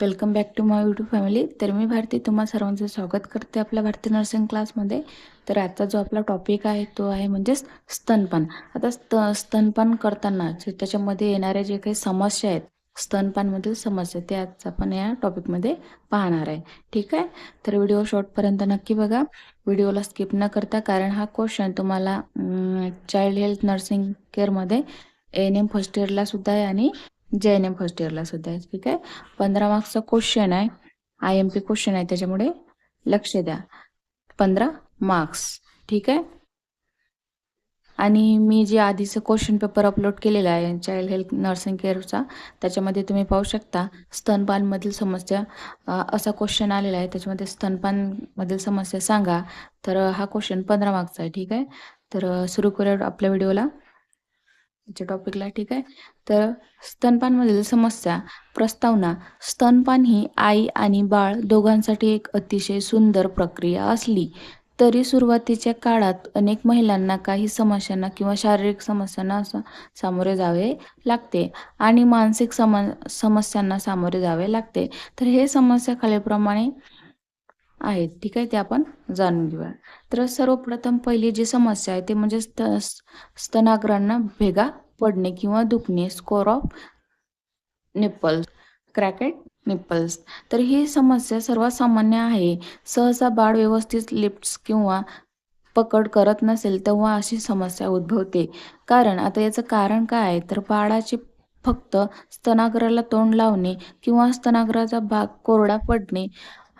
Welcome back to my YouTube family तर मी भारती तुम्हा सर्वांचं स्वागत करते आपल्या भारती नर्सिंग क्लासमध्ये तर आजचा जो आपला टॉपिक आहे तो आहे म्हणजेच स्तनपान. आता स्त स्तनपान करताना त्याच्यामध्ये येणाऱ्या जे काही समस्या आहेत स्तनपानमधील समस्या ते आज आपण या टॉपिकमध्ये पाहणार आहे. ठीक आहे? तर व्हिडिओ शॉर्टपर्यंत नक्की बघा. व्हिडिओला स्किप न करता कारण हा क्वेश्चन तुम्हाला चाइल्ड हेल्थ नर्सिंग केअरमध्ये एन एम फर्स्ट इयरला सुद्धा आहे आणि जे एन एम फर्स्ट इयरला सुद्धा आहे ठीक आहे. पंधरा मार्क्सचा क्वेश्चन आहे. आय एम पी क्वेश्चन आहे त्याच्यामुळे लक्ष द्या. पंधरा मार्क्स ठीक आहे? आणि मी जे आधीचं क्वेश्चन पेपर अपलोड केलेला आहे चाइल्ड हेल्थ नर्सिंग केअरचा त्याच्यामध्ये तुम्ही पाहू शकता स्तनपानमधील समस्या असा क्वेश्चन आलेला आहे. त्याच्यामध्ये स्तनपानमधील समस्या सांगा. तर हा क्वेश्चन पंधरा मार्क्सचा आहे ठीक आहे? तर सुरू करूया आपल्या व्हिडिओला टॉपिकला ठीक आहे? तर स्तनपानमधील समस्या प्रस्तावना. स्तनपान ही आई आणि बाळ दोघांसाठी एक अतिशय सुंदर प्रक्रिया असली तरी सुरुवातीच्या काळात अनेक महिलांना काही समस्यांना किंवा शारीरिक समस्यांना सामोरे जावे लागते आणि मानसिक सम समस्यांना सामोरे जावे लागते. तर हे समस्या खालीलप्रमाणे आहेत. ठीक आहे ते आपण जाणून घेऊया. तर सर्वप्रथम पहिली जी समस्या आहे ते म्हणजे स्त स्तनाग्रांना भेगा पडणे किंवा दुखणे sore of nipples cracked nipples तर ही समस्या सर्वात सामान्य आहे. सहसा बाळ व्यवस्थित लिफ्ट्स किंवा पकड करत नसेल तेव्हा अशी समस्या उद्भवते. कारण आता याचं कारण काय आहे? तर बाळाचे फक्त स्तनाग्राला तोंड लावणे किंवा स्तनाग्राचा भाग कोरडा पडणे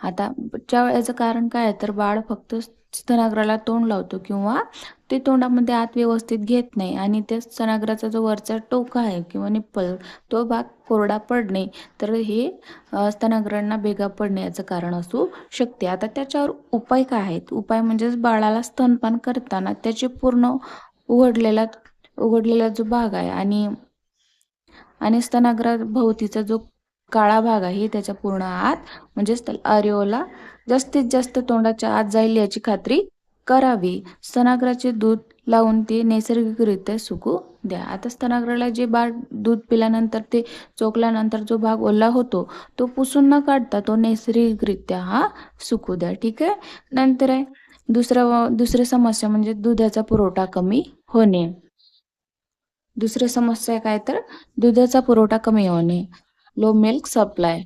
आता च्या याचं कारण काय आहे तर बाळ फक्त स्तनाग्राला तोंड लावतो किंवा ते तोंडामध्ये आत व्यवस्थित घेत नाही आणि त्या स्तनाग्राचा जो वरचा टोका आहे किंवा निप्पल तो भाग कोरडा पडणे तर हे स्तनाग्रांना भेगा पडणे याचं कारण असू शकते. आता त्याच्यावर उपाय काय आहेत? उपाय म्हणजेच बाळाला स्तनपान करताना त्याचे पूर्ण उघडलेला उघडलेला जो भाग आहे आणि आणि स्तनाग्रा भोवतीचा जो काळा भाग आहे त्याच्या पूर्ण आत म्हणजेच अरिओला जास्तीत जास्त तोंडाच्या आत जाईल याची खात्री करावी. स्तनाग्राचे दूध लावून ते नैसर्गिकरित्या सुकू द्या. आता स्तनाग्राला जे बाळ दूध पिल्यानंतर ते चोकल्यानंतर जो भाग ओला होतो तो पुसून न काढता तो नैसर्गिकरित्या हा सुकू द्या. ठीक आहे? नंतर आहे दुसरा दुसरी समस्या म्हणजे दुधाचा पुरवठा कमी होणे. दुसरी समस्या काय तर दुधाचा पुरवठा कमी होणे. लो मिल्क सप्लाय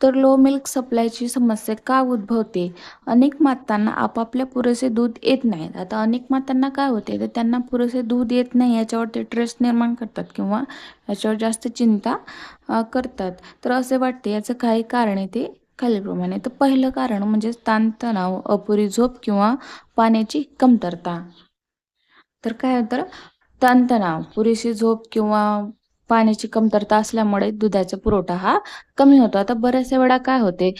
तर लो मिल्क सप्लायची समस्या का उद्भवते? अनेक मातांना आपापल्या पुरेसे दूध येत नाहीत आता अनेक मातांना काय होते? तर त्यांना पुरेसे दूध येत नाही याच्यावर ते ट्रेस निर्माण करतात किंवा याच्यावर जास्त चिंता करतात. तर असे वाटते याचं काही कारण आहे ते खालीलप्रमाणे. तर पहिलं कारण म्हणजे ताणतणाव अपुरी झोप किंवा पाण्याची कमतरता. तर काय होतं? ताणतणाव पुरेशी झोप किंवा पाण्याची कमतरता असल्यामुळे दुधाचा पुरवठा हा कमी होतो. आता बऱ्याचशा वेळा काय होते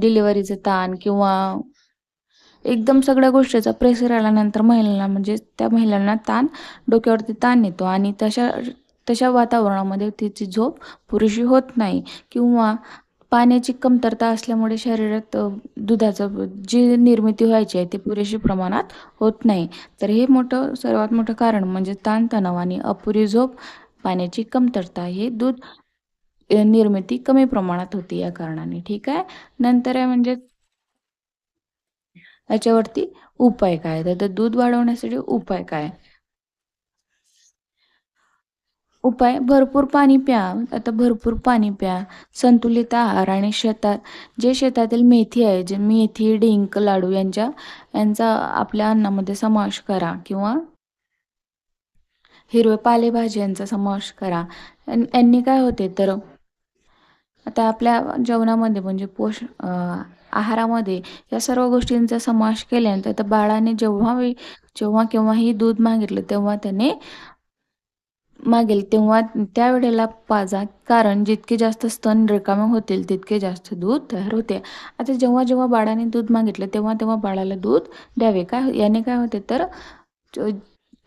डिलिव्हरीचे ताण किंवा एकदम सगळ्या गोष्टीचा प्रेशर आल्यानंतर महिलांना म्हणजे त्या महिलांना ताण डोक्यावरती ताण येतो आणि तशा तशा वातावरणामध्ये तिची झोप पुरेशी होत नाही किंवा पाण्याची कमतरता असल्यामुळे शरीरात दुधाचं जी निर्मिती व्हायची आहे ती पुरेशी प्रमाणात होत नाही. तर हे मोठं सर्वात मोठं कारण म्हणजे ताणतणाव आणि अपुरी झोप पाण्याची कमतरता हे दूध निर्मिती कमी प्रमाणात होती या कारणाने. ठीक आहे? नंतर आहे म्हणजे याच्यावरती उपाय काय तर दूध वाढवण्यासाठी उपाय काय? उपाय भरपूर पाणी प्या. आता भरपूर पाणी प्या. संतुलित आहार आणि शेतात जे शेतातील मेथी आहे जे मेथी डिंक लाडू यांच्या यांचा आपल्या अन्नामध्ये समावेश करा किंवा हिरव्या पालेभाज्यांचा समावेश करा. यांनी काय होते तर आता आपल्या जेवणामध्ये म्हणजे पोष आहारामध्ये या सर्व गोष्टींचा समावेश केल्यानंतर तर बाळाने जेव्हा जेव्हा केव्हाही दूध मागितलं तेव्हा त्याने मागेल तेव्हा त्यावेळेला पाजा. कारण जितके जास्त स्तन रिकामे होतील तितके जास्त दूध तयार होते. आता जेव्हा जेव्हा बाळाने दूध मागितलं तेव्हा तेव्हा बाळाला दूध द्यावे. काय याने काय होते तर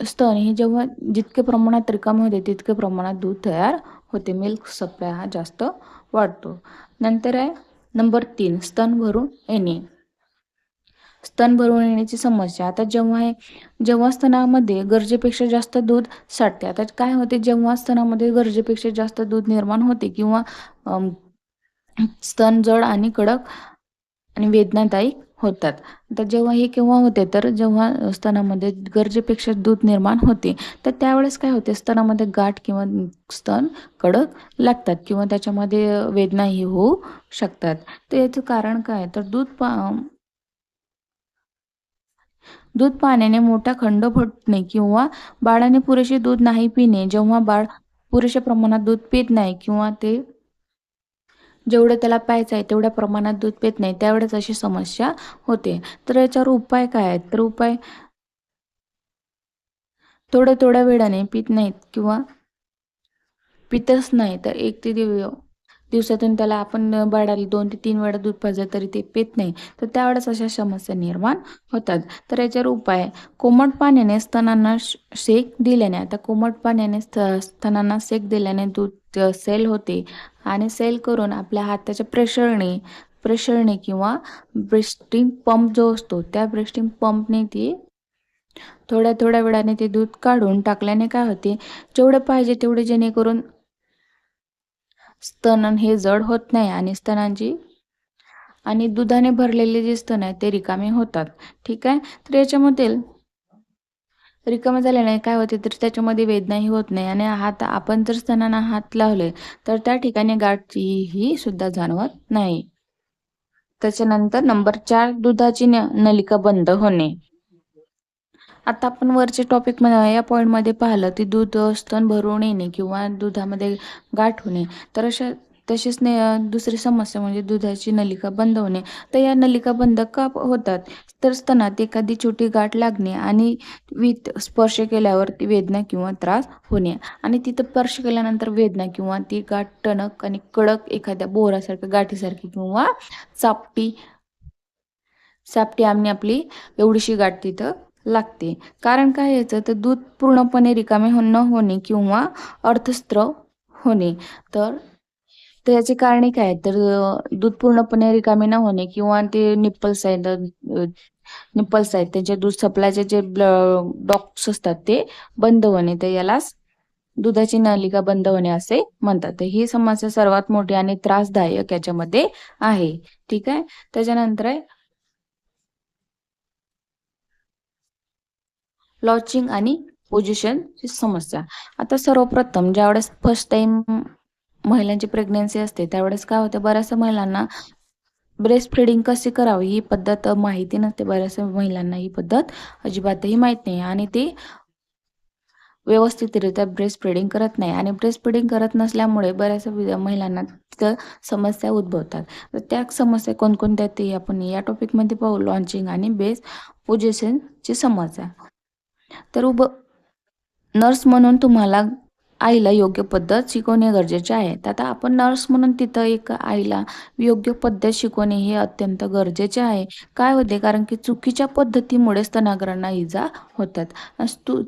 स्तन हे जेव्हा जितके प्रमाणात रिकामे होते तितके प्रमाणात दूध तयार होते. मिल्क सप्लाय हा जास्त वाढतो. नंतर आहे नंबर तीन स्तन भरून येणे. स्तन भरून येण्याची समस्या. आता जेव्हा हे जेव्हा स्तनामध्ये गरजेपेक्षा जास्त दूध साठते आता काय होते? जेव्हा स्तनामध्ये गरजेपेक्षा जास्त दूध निर्माण होते किंवा स्तन जड आणि कडक आणि वेदनादायी होतात. तर जेव्हा हे केव्हा होते तर जेव्हा स्तनामध्ये गरजेपेक्षा दूध निर्माण होते तर त्यावेळेस काय होते? स्तनामध्ये गाठ किंवा स्तन कडक लागतात किंवा त्याच्यामध्ये वेदनाही होऊ शकतात. तर याचं कारण काय? तर दूध पा दूध पाण्याने मोठा खंड फुटणे किंवा बाळाने पुरेसे दूध नाही पिणे जेव्हा बाळ पुरेशा प्रमाणात दूध पित नाही किंवा ते जेवढं त्याला प्यायचं आहे तेवढ्या प्रमाणात दूध पित नाही त्यावेळेस अशी समस्या होते. तर याच्यावर उपाय काय आहेत? तर उपाय थोड्या थोड्या वेळाने पित नाहीत किंवा पितच नाही तर एक ते दिव दिवसातून त्याला आपण बाळाला दोन ते तीन वेळा दूध पाहिजे तरी ते पित नाही तर त्यावेळेस अशा समस्या निर्माण होतात. तर याच्यावर उपाय कोमट पाण्याने स्तनांना शेक दिल्याने आता कोमट पाण्याने स्तनांना शेक दिल्याने दूध सेल होते. आणि सेल करून आपल्या हाताच्या प्रेशरने प्रेशरने किंवा ब्रेस्टिंग पंप जो असतो त्या ब्रेस्टिंग पंपने ती थोड्या थोड्या वेळाने ते दूध काढून टाकल्याने काय होते जेवढं पाहिजे तेवढे जेणेकरून स्तन हे जड होत नाही आणि स्तनांची आणि दुधाने भरलेले जे स्तन आहेत ते रिकामे होतात. ठीक आहे? तर याच्यामध्ये रिकामे झाल्याने काय होते तर त्याच्यामध्ये वेदनाही होत नाही. आणि हात आपण जर स्तनांना हात लावले तर त्या ठिकाणी गाठची ही सुद्धा जाणवत नाही. त्याच्यानंतर नंबर चार दुधाची नलिका बंद होणे. आता आपण वरचे टॉपिक या पॉईंटमध्ये पाहिलं ती दूध स्तन भरून येणे किंवा दुधामध्ये गाठ होणे. तर अशा तसेच ने दुसरी समस्या म्हणजे दुधाची नलिका बंद होणे. तर या नलिका बंद का होतात? तर स्तनात एखादी छोटी गाठ लागणे आणि वीत स्पर्श केल्यावर ती वेदना किंवा त्रास होणे. आणि तिथं स्पर्श केल्यानंतर वेदना किंवा ती गाठ टणक आणि कडक एखाद्या बोरासारख्या गाठीसारखी किंवा चापटी चापटी आम्ही आपली एवढीशी गाठ तिथं लागते. कारण काय याचं? तर दूध पूर्णपणे रिकामे न होणे किंवा अर्थस्त्र होणे. तर तर याची कारणे काय तर दूध पूर्णपणे रिकामी न होणे किंवा ते निप्पल्स आहेत निप्पल्स आहेत. त्यांचे दूध सप्लायचे जे डॉक्स असतात ते बंद होणे. तर यालाच दुधाची नलिका बंद होणे असे म्हणतात. तर ही समस्या सर्वात मोठी आणि त्रासदायक याच्यामध्ये आहे. ठीक आहे? त्याच्यानंतर आहे लॉचिंग आणि पोझिशनची समस्या. आता सर्वप्रथम ज्यावेळेस फर्स्ट टाइम महिलांची प्रेग्नेन्सी असते. त्यावेळेस काय होतं बऱ्याचशा महिलांना ब्रेस्ट फिडिंग कशी करावी ही पद्धत माहिती नसते. बऱ्याचशा महिलांना ही पद्धत अजिबातही माहीत नाही आणि ती व्यवस्थितरित्या ब्रेस्ट फिडिंग करत नाही. आणि ब्रेस्ट फिडिंग करत नसल्यामुळे बऱ्याचशा महिलांना तिथं समस्या उद्भवतात. तर त्या समस्या कोणकोणत्या ते आपण या टॉपिकमध्ये पाहू. लॉन्चिंग आणि बेस पोझिशनची समस्या. तर उभ नर्स म्हणून तुम्हाला आईला योग्य पद्धत शिकवणे गरजेचे आहे. तर आता आपण नर्स म्हणून तिथं एक आईला योग्य पद्धत शिकवणे हे अत्यंत गरजेचे आहे. काय होते? कारण की चुकीच्या पद्धतीमुळे स्तनाग्रांना इजा होतात.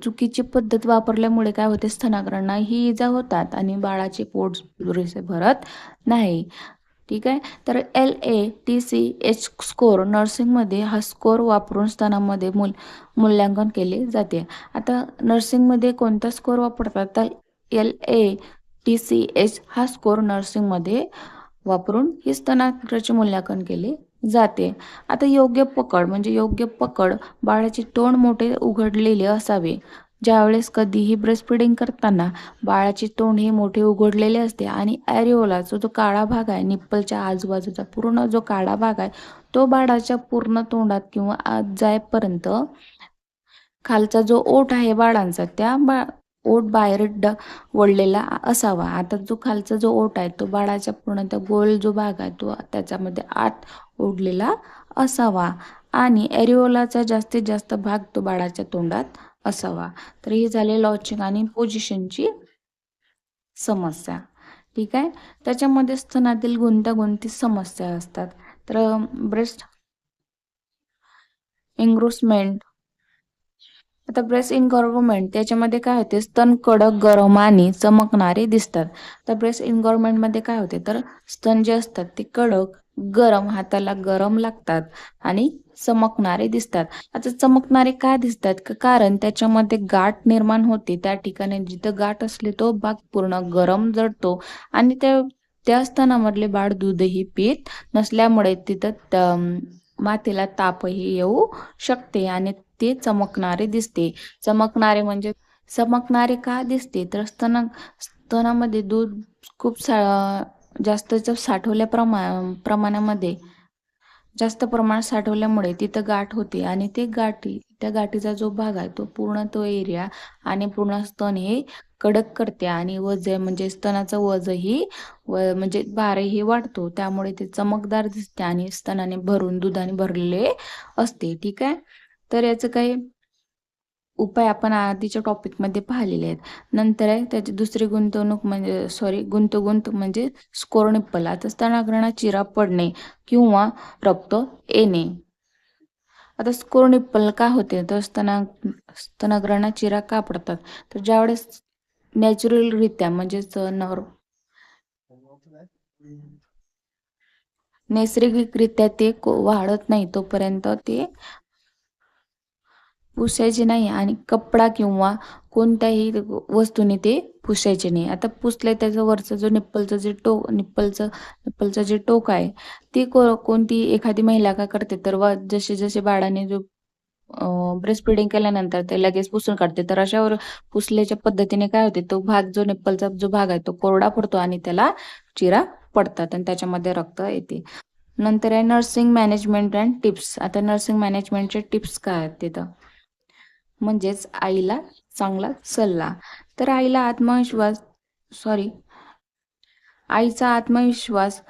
चुकीची पद्धत वापरल्यामुळे काय होते? स्तनाग्रांना ही इजा होतात आणि बाळाचे पोट पुरेसे भरत नाही. ठीक आहे? तर L A T C H score नर्सिंगमध्ये हा स्कोर वापरून स्थानामध्ये मूल मूल्यांकन केले जाते. आता नर्सिंगमध्ये कोणता स्कोर वापरतात? तर L A T C H हा स्कोर नर्सिंगमध्ये वापरून ही स्तनाग्राचे मूल्यांकन केले जाते. आता योग्य पकड म्हणजे योग्य पकड बाळाचे तोंड मोठे उघडलेले असावे. ज्यावेळेस कधीही ब्रेस्ट फिडिंग करताना बाळाचे तोंड हे मोठे उघडलेले असते आणि ॲरिओलाचा जो काळा भाग आहे निप्पलच्या आजूबाजूचा पूर्ण जो काळा भाग आहे तो बाळाच्या पूर्ण तोंडात किंवा आत जायपर्यंत खालचा जो ओठ आहे बाळांचा त्या बा ओठ बाहेर ड वळलेला असावा. आता जो खालचा जो ओठ आहे तो बाळाच्या पूर्ण त्या गोल जो भाग आहे तो त्याच्यामध्ये आत ओढलेला असावा. आणि एरिओलाचा जास्तीत जास्त भाग तो बाळाच्या तोंडात असावा. तर हे झाले लॉचिंग आणि पोझिशनची समस्या. ठीक आहे? त्याच्यामध्ये स्तनातील गुंतागुंती समस्या असतात. तर ब्रेस्ट एंग्रोसमेंट आता ब्रेस इन गव्हर्नमेंट त्याच्यामध्ये काय होते? स्तन कडक गरम आणि चमकणारे दिसतात. तर ब्रेस्ट इनगॉर्वमेंटमध्ये काय होते? तर स्तन जे असतात ते कडक गरम हाताला गरम लागतात आणि चमकणारे दिसतात. आता चमकणारे काय दिसतात? कारण त्याच्यामध्ये गाठ निर्माण होते. त्या ठिकाणी जिथं गाठ असली तो भाग पूर्ण गरम जडतो आणि त्या त्या स्तनामधले बाळ दूधही पित नसल्यामुळे तिथं त- मातेला तापही येऊ शकते आणि ते चमकणारे दिसते. चमकणारे म्हणजे चमकणारे का दिसते? तर स्तन स्तनामध्ये दूध खूप सा जास्त साठवल्या प्रमा प्रमाणामध्ये जास्त प्रमाणात साठवल्यामुळे तिथं गाठ होते आणि ते गाठी त्या गाठीचा जो भाग आहे तो पूर्ण तो एरिया आणि पूर्ण स्तन हे कडक करते आणि वज म्हणजे स्तनाचं वजही व म्हणजे भारही वाढतो. त्यामुळे ते चमकदार दिसते आणि स्तनाने भरून दुधाने भरलेले असते. ठीक आहे? तर याचं काही उपाय आपण आधीच्या टॉपिकमध्ये पाहिलेले आहेत. नंतर आहे त्याची दुसरी गुंतवणूक म्हणजे सॉरी गुंतगुंत म्हणजे स्कोरणिप्पल आता स्तनाग्रणा चिरा पडणे किंवा रक्त येणे. आता स्कोर का होते? तर स्तना स्तनाग्रणा चिरा का पडतात? तर ज्यावेळेस नॅचरलरित्या म्हणजेच नॉर नैसर्गिकरित्या ते वाढत नाही तोपर्यंत ते पुसायचे नाही आणि कपडा किंवा कोणत्याही वस्तूने ते पुसायचे नाही. आता पुसले त्याचं वरचं जो निप्पलचं जे टोक निप्पलचं निप्पलचं जे टोक आहे ती को कोणती एखादी महिला का करते? तर व जसे जसे बाळाने जो ब्रेस्ट फिडिंग केल्यानंतर ते लगेच पुसून काढते. तर अशावर पुसल्याच्या पद्धतीने काय होते? तो भाग जो निप्पलचा जो भाग आहे तो कोरडा पडतो आणि त्याला चिरा पडतात आणि त्याच्यामध्ये रक्त येते. नंतर आहे नर्सिंग मॅनेजमेंट अँड टिप्स आता नर्सिंग मॅनेजमेंटचे टिप्स काय आहेत तिथं? म्हणजेच आईला चांगला सल्ला. तर आईला आत्मविश्वास सॉरी आईचा आत्मविश्वास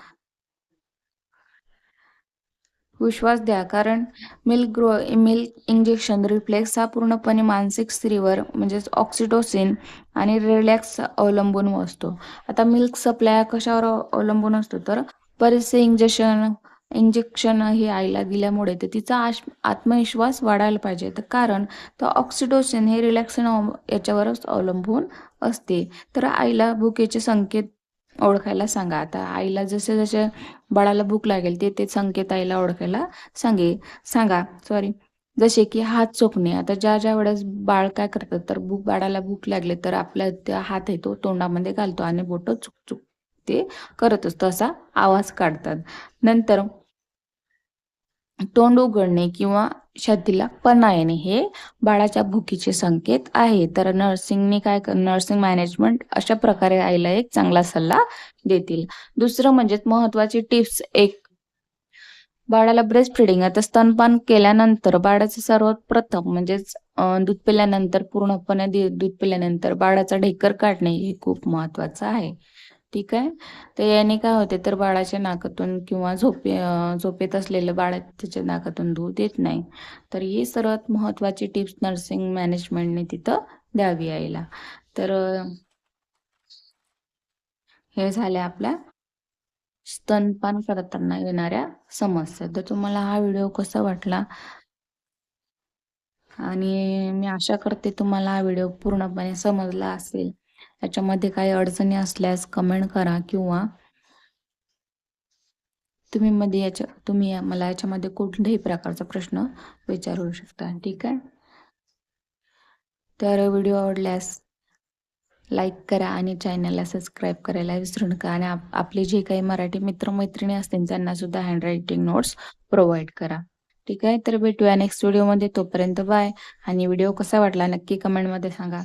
विश्वास द्या. कारण milk grow milk injection reflex हा पूर्णपणे मानसिक स्त्रीवर म्हणजेच ऑक्सिटोसिन आणि रिलॅक्स अवलंबून असतो. आता मिल्क सप्लाय कशावर अवलंबून असतो? तर बरेचसे इंजेक्शन इंजेक्शन हे आईला दिल्यामुळे तर तिचा आश आत्मविश्वास वाढायला पाहिजे. तर कारण तर ऑक्सिडोसिन हे रिलॅक्सिन याच्यावरच अवलंबून असते. तर आईला भुकेचे संकेत ओळखायला सांगा. आता आईला जसे जसे बाळाला भूक लागेल ते ते संकेत आईला ओळखायला सांगे सांगा. सॉरी जसे की हात चोखणे. आता ज्या ज्या वेळेस बाळ काय करतात तर भूक बाळाला भूक लागले तर आपला त्या हात आहे तो तोंडामध्ये घालतो आणि बोटं चुक चुक ते करत असतो. असा आवाज काढतात. नंतर तोंड उघडणे किंवा छातीला पणा येणे हे बाळाच्या भुकीचे संकेत आहे. तर नर्सिंगने काय नर्सिंग मॅनेजमेंट अशा प्रकारे आईला एक चांगला सल्ला देतील. दुसरं म्हणजे महत्वाची टिप्स एक. बाळाला ब्रेस्ट फिडिंग आता स्तनपान केल्यानंतर बाळाचं सर्वात प्रथम म्हणजेच दूध पिल्यानंतर पूर्णपणे दूध पिल्यानंतर बाळाचा ढेकर काढणे हे खूप महत्वाचं आहे. ठीक आहे. तर याने काय होते तर बाळाच्या नाकातून किंवा झोपे झोपेत असलेलं बाळ त्याच्या नाकातून दूध येत नाही. तर ही सर्वात महत्वाची टिप्स नर्सिंग मॅनेजमेंटने तिथं द्यावी यायला तर हे झाले आपल्या स्तनपान करताना येणाऱ्या समस्या. तर तुम्हाला हा व्हिडिओ कसा वाटला? आणि मी आशा करते तुम्हाला हा व्हिडिओ पूर्णपणे समजला असेल. याच्यामध्ये काही अडचणी असल्यास कमेंट करा किंवा तुम्ही मध्ये याच्या तुम्ही मला याच्यामध्ये कुठल्याही प्रकारचा प्रश्न विचारू शकता. ठीक आहे? तर व्हिडिओ आवडल्यास लाईक करा आणि चॅनलला सबस्क्राईब करायला विसरू नका. आणि आपले जे काही मराठी मित्रमैत्रिणी असतील त्यांना सुद्धा हँडरायटिंग नोट्स प्रोव्हाइड करा. ठीक आहे? तर भेटूया नेक्स्ट व्हिडिओमध्ये तोपर्यंत बाय आणि व्हिडिओ कसा वाटला नक्की कमेंटमध्ये सांगा.